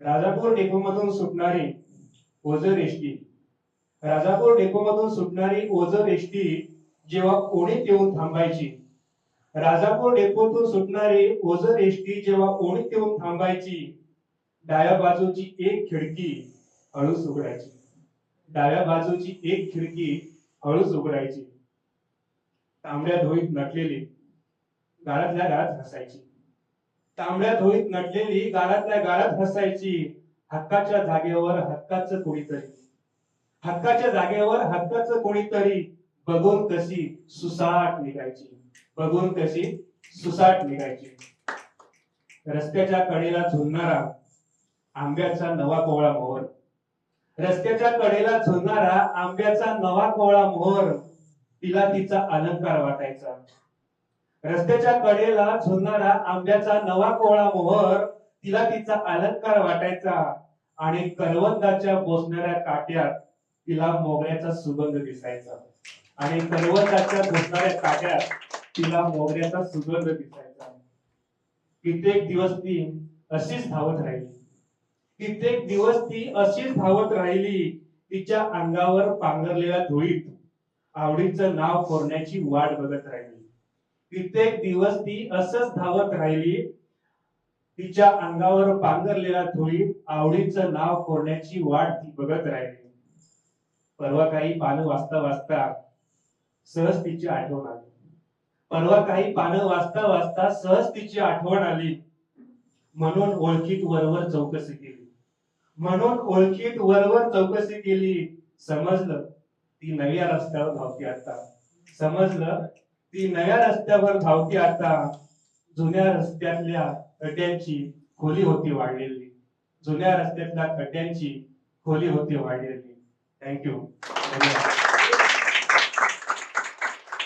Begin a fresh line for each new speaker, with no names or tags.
राजापूर डेपोमधून सुटणारी ओझर एसटी. राजापूर डेपोमधून सुटणारी ओझर एसटी जेव्हा ओणीत येऊन थांबायची. राजापूर डेपोतून सुटणारी ओझर एसटी जेव्हा ओणीत येऊन थांबायची डाव्या बाजूची एक खिडकी हळूच उघडायची. डाव्या बाजूची एक खिडकी हळूच उघडायची. तांबड्या धोईत नटलेली घरातल्या घरात हसायची. तांबड्या धोळीत नटलेली गाळातल्या गाळात हसायची. हक्काच्या जागेवर हक्काचं कोणीतरी. हक्काच्या जागेवर हक्काचं कोणीतरी. बघून कशी सुसाट निघायची. बघून कशी सुसाट निघायची. रस्त्याच्या कडेला झुलणारा आंब्याचा नवा कोवळा मोहर. रस्त्याच्या कडेला झुलणारा आंब्याचा नवा कोवळा मोहर. तिला तिचा अलंकार वाटायचा. रस्त्याच्या कडेला झुलणारा आंब्याचा नवा कोवळा मोहर तिला तिचा अलंकार वाटायचा. आणि करवंदाच्या बोसणाऱ्या काट्यात तिला मोगऱ्याचा सुगंध दिसायचा. आणि करवंदाच्या बोसणाऱ्या काट्यात तिला मोगऱ्याचा सुगंध दिसायचा. कित्येक दिवस ती अशीच धावत राहिली. कित्येक दिवस ती अशीच धावत राहिली तिच्या अंगावर पांघरलेल्या धुळीत. आवडीचं नाव कोरण्याची वाट बघत राहिली. कित्येक दिवस ती असच धावत राहिली. तिच्या अंगावर पांघरलेल्या धुळीत आवडीचं नाव कोरण्याची वाट ती बघत राहिली. परवा काही पानं वाचता वाचता सहज तिची आठवण आली. परवा काही पानं वाचता वाचता सहज तिची आठवण आली. म्हणून ओळखीत वरवर चौकशी केली. म्हणून ओळखीत वरवर चौकशी केली. समजलं ती नव्या रस्त्यावर धावते आता. समजलं ती नव्या रस्त्यावर धावती आता. जुन्या रस्त्यातल्या खड्ड्यांची खोली होती वाढलेली. जुन्या रस्त्यातल्या खड्ड्यांची खोली होती वाढलेली. थँक्यू धन्यवाद.